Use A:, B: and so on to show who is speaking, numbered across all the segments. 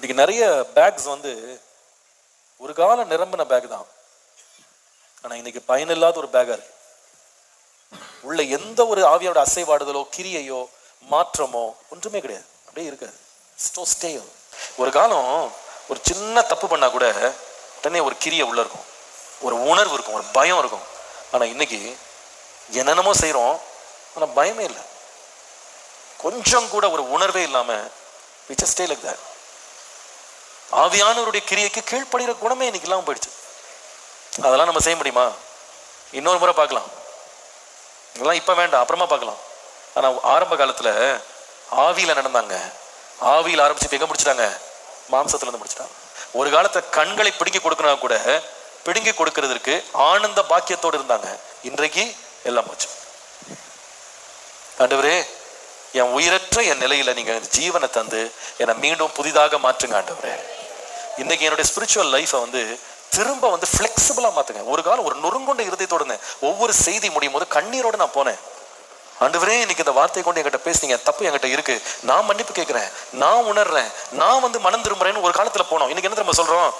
A: இன்றைக்கி நிறைய பேக்ஸ் வந்து ஒரு காலம் நிரம்பின பேக் தான் ஆனால் இன்னைக்கு பயனில்லாத ஒரு பேக்காக இருக்கு உள்ள எந்த ஒரு ஆவியோட அசைவாடுதலோ கிரியையோ மாற்றமோ ஒன்றுமே கிடையாது அப்படியே இருக்காது ஸ்டோ ஒரு காலம் ஒரு சின்ன தப்பு பண்ணால் கூட உடனே ஒரு கிரியை உள்ளே இருக்கும் ஒரு உணர்வு இருக்கும் ஒரு பயம் இருக்கும் ஆனால் இன்னைக்கு என்னென்னமோ செய்கிறோம் ஆனால் பயமே இல்லை கொஞ்சம் கூட ஒரு உணர்வே இல்லாமல் விச் ஸ்டே லைக் தட் ஆவியானவருடைய கிரியைக்கு கீழ்ப்படுகிற குணமே இன்னைக்கு எல்லாம் போயிடுச்சு அதெல்லாம் நம்ம செய்ய முடியுமா இன்னொரு முறை பார்க்கலாம் இதெல்லாம் இப்போ வேண்டாம் அப்புறமா பார்க்கலாம் ஆனால் ஆரம்ப காலத்தில் ஆவியில் நடந்தாங்க ஆவியில் ஆரம்பிச்சு எங்கே முடிச்சிட்டாங்க மாம்சத்துலேருந்து முடிச்சிட்டாங்க ஒரு காலத்தை கண்களை பிடுங்கி கொடுக்கணும் கூட பிடுங்கி கொடுக்கறதற்கு ஆனந்த பாக்கியத்தோடு இருந்தாங்க இன்றைக்கு எல்லாம் போச்சு ஆண்டவரே என் உயிரற்ற என் நிலையில நீங்க ஜீவனை தந்து என்னை மீண்டும் புதிதாக மாற்றுங்க ஆண்டவரே இன்றைக்கி என்னுடைய ஸ்பிரிச்சுவல் லைஃப்பை வந்து திரும்ப வந்து ஃப்ளெக்சிபிளாக மாற்றுங்க ஒரு காலம் ஒரு நொறுங்கொண்ட இருதயத்தோடு தொடங்க ஒவ்வொரு செய்தி முடியும் போது கண்ணீரோடு நான் போனேன் ஆண்டவரே இன்னைக்கு இந்த வார்த்தையை கொண்டு என்கிட்ட பேசுனீங்க தப்பு என்கிட்ட இருக்கு நான் மன்னிப்பு கேட்குறேன் நான் உணர்றேன் நான் வந்து மனம் திரும்புறேன்னு ஒரு காலத்தில் போனோம் இன்னைக்கு என்ன திரும்ப சொல்கிறோம்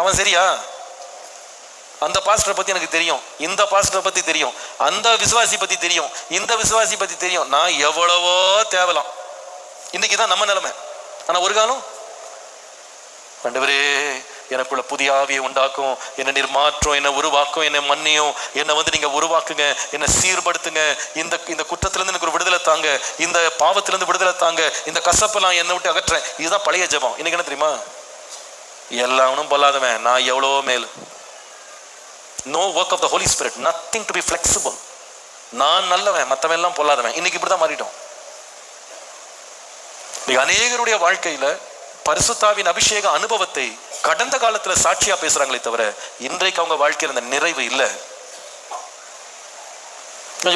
A: அவன் சரியா அந்த பாஸ்டரை பற்றி எனக்கு தெரியும் இந்த பாஸ்டரை பற்றி தெரியும் அந்த விசுவாசி பற்றி தெரியும் இந்த விசுவாசி பற்றி தெரியும் நான் எவ்வளவோ தேவலாம் இன்னைக்கு தான் நம்ம நிலைமை ஆனால் ஒரு காலம் ஆண்டவரே எனக்குள்ள புதிய ஆவியை உண்டாக்கும் என்னை நிர்மாற்றம் என்னை உருவாக்கும் என்னை மன்னியும் என்னை வந்து நீங்கள் உருவாக்குங்க என்னை சீர்படுத்துங்க இந்த இந்த குற்றத்திலேருந்து எனக்கு ஒரு விடுதலை தாங்க இந்த பாவத்திலேருந்து விடுதலை தாங்க இந்த கசப்பெல்லாம் என்னை விட்டு அகற்றேன் இதுதான் பழைய ஜபம் இன்னைக்கு என்ன தெரியுமா எல்லாவனும் பொல்லாதவன் நான் எவ்வளோ மேல் no work of the holy spirit nothing to be flexible நான் நல்லவன் மற்றவன் எல்லாம் பொல்லாதவன் இன்னைக்கு இப்படி தான் மாறிட்டோம் இன்னைக்கு அநேகருடைய வாழ்க்கையில் பரிசுத்தாவின் அபிஷேக அனுபவத்தை கடந்த காலத்துல சாட்சியா பேசுறாங்களே தவிர இன்றைக்கு அவங்க வாழ்க்கையில் அந்த நிறைவு இல்லை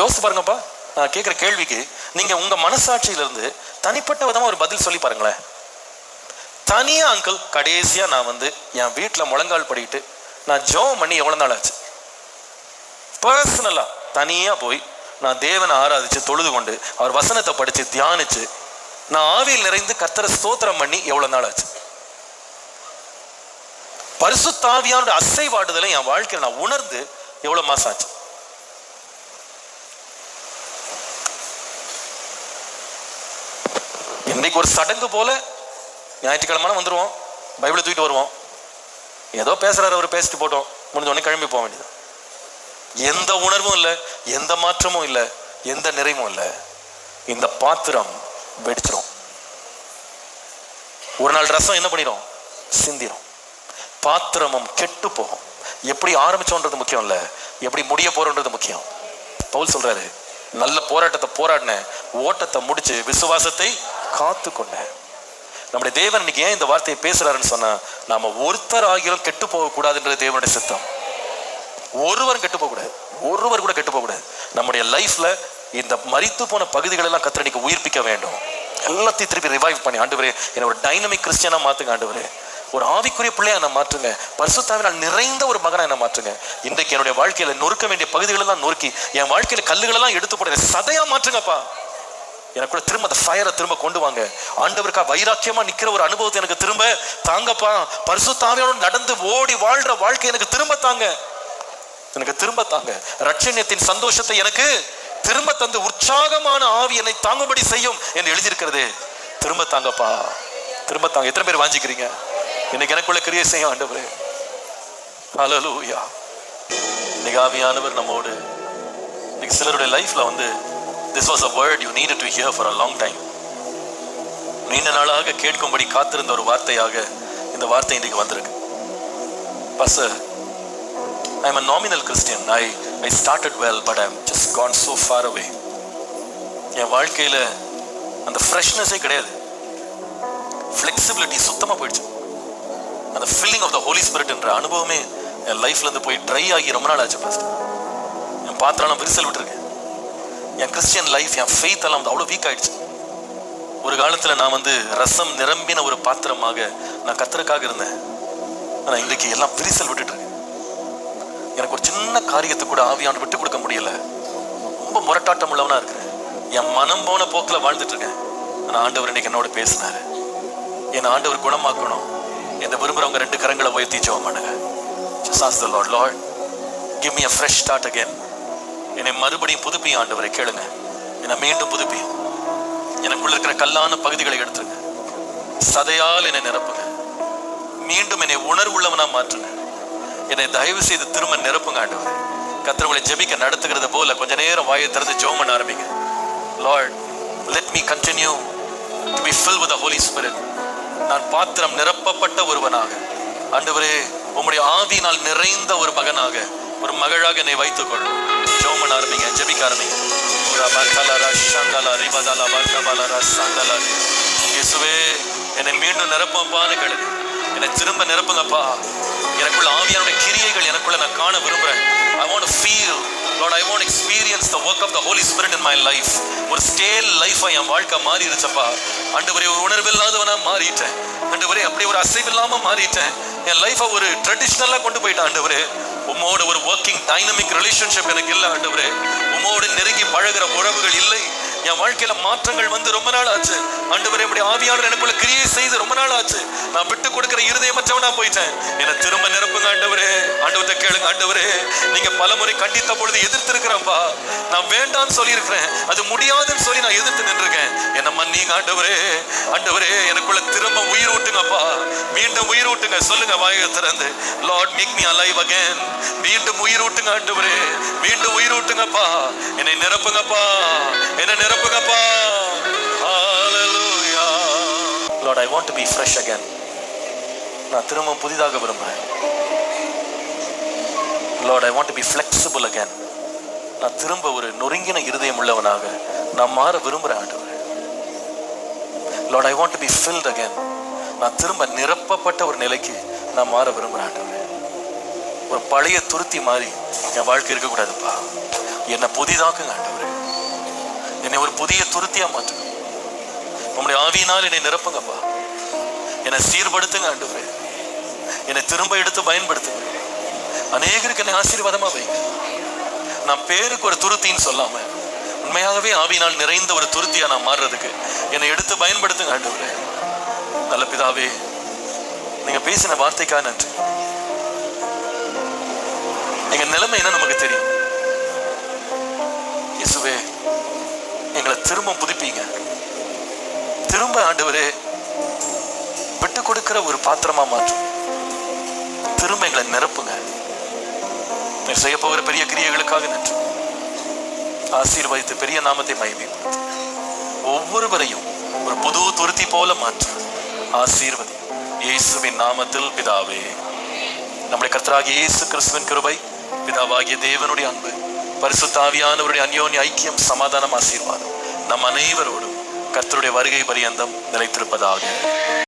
A: யோசிச்சு பாருங்கப்பா நான் கேட்குற கேள்விக்கு நீங்க உங்க மனசாட்சியிலிருந்து தனிப்பட்ட விதமா ஒரு பதில் சொல்லி பாருங்களேன் தனியா அங்கிள் கடைசியா நான் வந்து என் வீட்டில் முழங்கால் படிக்கிட்டு நான் ஜோ பண்ணி எவ்வளோ நாள் ஆச்சு பர்சனலாக தனியாக போய் நான் தேவனை ஆராதிச்சு தொழுது கொண்டு அவர் வசனத்தை படித்து தியானிச்சு நான் ஆவியில் நிறைந்து கர்த்தரை ஸ்தோத்திரம் பண்ணி எவ்வளவு நாள் ஆச்சு பரிசு தாவியானோட அசைவாடுதலை என் வாழ்க்கையில் நான் உணர்ந்து எவ்வளவு மாசம் ஆச்சு இன்னைக்கு ஒரு சடங்கு போல ஞாயிற்றுக்கிழமை வந்துருவோம் பைபிள் தூக்கிட்டு வருவோம் ஏதோ பேசுறாரு அவர் பேசிட்டு போட்டோம் முடிஞ்ச உடனே கிளம்பி போக வேண்டியது எந்த உணர்வும் இல்லை எந்த மாற்றமும் இல்லை எந்த நிறைவும் இல்லை இந்த பாத்திரம் வெடிச்சிரும் ஒரு நாள் ரசம் என்ன பண்ணிடும் சிந்திரும் பாத்திரமும் கெட்டு போகும் எப்படி ஆரம்பிச்சோன்றது முக்கியம் இல்ல எப்படி முடிய போறோன்றது முக்கியம் பவுல் சொல்றாரு நல்ல போராட்டத்தை போராடின ஓட்டத்தை முடிச்சு விசுவாசத்தை காத்து கொண்டேன் நம்முடைய தேவன் இன்னைக்கு ஏன் இந்த வார்த்தையை பேசுறாருன்னு சொன்னா நாம ஒருத்தர் ஆகியோரும் கெட்டு போகக்கூடாதுன்றது தேவனுடைய சித்தம் ஒருவரும் கெட்டு போகக்கூடாது ஒருவர் கூட கெட்டு போகக்கூடாது நம்முடைய லைஃப்ல இந்த மறித்து போன எல்லாம் கத்திரிக்க உயிர்ப்பிக்க வேண்டும் எல்லாத்தையும் திருப்பி ரிவைவ் பண்ணி ஆண்டவரே என்ன ஒரு டைனமிக் கிறிஸ்டியனாக மாற்றுங்க ஆண்டவரே ஒரு ஆவிக்குரிய பிள்ளையா என்னை மாற்றுங்க பரிசுத்தாவினால் நிறைந்த ஒரு மகனை என்னை மாற்றுங்க இன்றைக்கு என்னுடைய வாழ்க்கையில் நொறுக்க வேண்டிய பகுதிகளெல்லாம் நொறுக்கி என் வாழ்க்கையில் கல்லுகளெல்லாம் எடுத்து போடுற சதையாக மாற்றுங்கப்பா எனக்கு கூட திரும்ப அந்த ஃபயரை திரும்ப கொண்டு வாங்க ஆண்டவருக்கா வைராக்கியமா நிற்கிற ஒரு அனுபவத்தை எனக்கு திரும்ப தாங்கப்பா பரிசுத்தாவியோட நடந்து ஓடி வாழ்கிற வாழ்க்கை எனக்கு திரும்ப தாங்க எனக்கு திரும்ப தாங்க ரட்சணியத்தின் சந்தோஷத்தை எனக்கு திரும்ப தந்து உற்சாகமான ஆவி என்னை தாங்கும்படி செய்யும் என்று எழுதியிருக்கிறது திரும்ப தாங்கப்பா திரும்ப தாங்க எத்தனை பேர் வாஞ்சிக்கிறீங்க இன்னைக்கு எனக்குள்ள கிரியை செய்ய ஆண்டவர் அலலூயா இன்னைக்கு ஆவியானவர் நம்மோடு இன்னைக்கு சிலருடைய லைஃப்ல வந்து this was a word you need to hear for a long time நீண்ட நாளாக கேட்கும்படி காத்திருந்த ஒரு வார்த்தையாக இந்த வார்த்தை இன்றைக்கு வந்திருக்கு because I am a nominal Christian I I started well but I'm just gone so far away என் வாழ்க்கையில் அந்த ஃப்ரெஷ்னஸே கிடையாது ஃப்ளெக்சிபிலிட்டி சுத்தமாக போயிடுச்சு அந்த ஃபில்லிங் ஆஃப் த ஹோலி ஸ்பிரிட்ன்ற அனுபவமே என் லைஃப்லேருந்து போய் ட்ரை ஆகி ரொம்ப நாள் ஆச்சு ஃபஸ்ட்டு என் பாத்திரம்லாம் விரிசல் விட்டுருக்கேன் என் கிறிஸ்டியன் லைஃப் என் ஃபெய்த் எல்லாம் வந்து அவ்வளோ வீக் ஆகிடுச்சு ஒரு காலத்தில் நான் வந்து ரசம் நிரம்பின ஒரு பாத்திரமாக நான் கத்துறக்காக இருந்தேன் ஆனால் இன்றைக்கு எல்லாம் விரிசல் விட்டுட்டு எனக்கு ஒரு சின்ன காரியத்தை கூட ஆவியான விட்டு கொடுக்க முடியல ரொம்ப முரட்டாட்டம் உள்ளவனா இருக்கிறேன் என் மனம் போன போக்கில் வாழ்ந்துட்டு இருக்கேன் ஆனா ஆண்டவர் இன்னைக்கு என்னோட பேசினாரு என் ஆண்டவர் குணமாக்கணும் என்னை விரும்புகிறவங்க ரெண்டு கரங்களை உயர்த்தி ஜோம் லார்ட் ஃப்ரெஷ் என்னை மறுபடியும் புதுப்பியும் ஆண்டவரை கேளுங்க என்னை மீண்டும் புதுப்பியும் எனக்குள்ள இருக்கிற கல்லான பகுதிகளை எடுத்துருங்க சதையால் என்னை நிரப்புங்க மீண்டும் என்னை உணர்வுள்ளவனா மாற்றுங்க என்னை தயவு செய்து திரும்ப நிரப்புங்க ஆண்டவர் உங்களை ஜெபிக்க நடத்துகிறது போல கொஞ்ச நேரம் வாயை திறந்து ஜோம் பண்ண ஆரம்பிங்க Lord let me continue to be fill with holy spirit நான் பாத்திரம் நிரப்பப்பட்ட ஒருவனாக ஆண்டவரே உம்முடைய ஆதி நாள் நிறைந்த ஒரு மகனாக ஒரு மகளாக என்னை வைத்துக்கொள் ஜோம் பண்ண ஆரம்பிங்க ஜெபிக்க ஆரம்பிங்க என்னை மீண்டும் நிரப்பப்பான்னு கேளுங்க என்னை திரும்ப நிரப்புங்கப்பா எனக்குள்ள ஆவியானுடைய கிரியைகள் எனக்குள்ள நான் காண விரும்புகிறேன் I want feel Lord I want experience the work of the holy spirit in my life ஒரு ஸ்டேல் லைஃபாக என் வாழ்க்கை மாறிடுச்சப்பா அண்டு ஒரு உணர்வில்லாதவனா மாறிட்டேன் அண்டு ஒரே அப்படி ஒரு அசைவில்லாமல் மாறிட்டேன் என் லைஃபை ஒரு ட்ரெடிஷ்னலாக கொண்டு போயிட்டேன் ஆண்டவரே உம்மோட ஒரு ஒர்க்கிங் டைனமிக் ரிலேஷன்ஷிப் எனக்கு இல்லை அண்டு ஆண்டவரே உம்மோடு நெருங்கி பழகிற உறவுகள் இல்லை என் வாழ்க்கையில மாற்றங்கள் வந்து ரொம்ப நாள் ஆச்சு வரை இப்படி ஆவியாளர் எனக்குள்ள கிரியை செய்து ரொம்ப நாள் ஆச்சு நான் விட்டு கொடுக்கிற மற்றவனா போயிட்டேன் என திரும்ப நிரப்புங்க ஆண்டவரே ஆண்டவர்கிட்ட கேளுங்க ஆண்டவரே நீங்க பலமுறை கண்டித்த பொழுது எதிர்த்து இருக்கிறப்பா நான் வேண்டாம்னு சொல்லியிருக்கிறேன் அது முடியாதுன்னு சொல்லி நான் எதிர்த்து நின்றுருக்கேன் என்ன நீங்க ஆண்டவரே ஆண்டவரே எனக்குள்ள திரும்ப உயிர் ஊட்டுங்கப்பா மீண்டும் உயிர் ஊட்டுங்க சொல்லுங்க வாயை திறந்து lord make me alive again மீண்டும் உயிர் ஊட்டுங்க ஆண்டவரே மீண்டும் உயிர் ஊட்டுங்கப்பா என்னை நிரப்புங்கப்பா என்னை நிரப்புங்கப்பா ஹalleluya lord I want to be fresh again நான் திரும்ப புதிதாக விரும்புறேன் lord I want to be flexible again நான் திரும்ப ஒரு நொறுங்கின இருதயம் உள்ளவனாக நான் மாற விரும்புகிறேன் and lord I want to be filled again நான் திரும்ப நிரப்பப்பட்ட ஒரு நிலைக்கு நான் மாற விரும்புகிறேன் ஒரு பழைய துருத்தி மாதிரி என் வாழ்க்கை இருக்கக்கூடாதுப்பா என்னை புதிதாக்குங்க ஆண்டவர் என்னை ஒரு புதிய துருத்தியாக மாற்றுங்க உங்களுடைய ஆவியினால் என்னை நிரப்புங்கப்பா என்னை சீர்படுத்துங்க ஆண்டவர் என்னை திரும்ப எடுத்து பயன்படுத்துங்க அநேகருக்கு என்னை ஆசீர்வாதமாக வைங்க நான் பேருக்கு ஒரு துருத்தின்னு சொல்லாமல் உண்மையாகவே ஆவினால் நிறைந்த ஒரு துருத்தியா நான் மாறுறதுக்கு என்னை எடுத்து பயன்படுத்துங்க ஆண்டவரே நல்ல பிதாவே நீங்க பேசின வார்த்தைக்காக நன்றி எங்க நிலைமை என்ன நமக்கு தெரியும் இயேசுவே எங்களை திரும்ப புதுப்பீங்க திரும்ப ஆண்டவரே விட்டு கொடுக்கிற ஒரு பாத்திரமா மாற்றும் திரும்ப எங்களை நிரப்புங்க செய்ய போகிற பெரிய கிரியைகளுக்காக நன்றி ஆசீர்வதித்து பெரிய நாமத்தை மகிமைப்படுத்து ஒவ்வொருவரையும் ஒரு புது துருத்தி போல மாற்று ஆசீர்வதி இயேசுவின் நாமத்தில் பிதாவே நம்முடைய கர்த்தராகிய இயேசு கிறிஸ்துவின் கிருபை பிதாவாகிய தேவனுடைய அன்பு தாவியானவருடைய அந்யோன்ய ஐக்கியம் சமாதானம் ஆசீர்வாதம் நம் அனைவரோடும் கர்த்தருடைய வருகை பரியந்தம் நிலைத்திருப்பதாக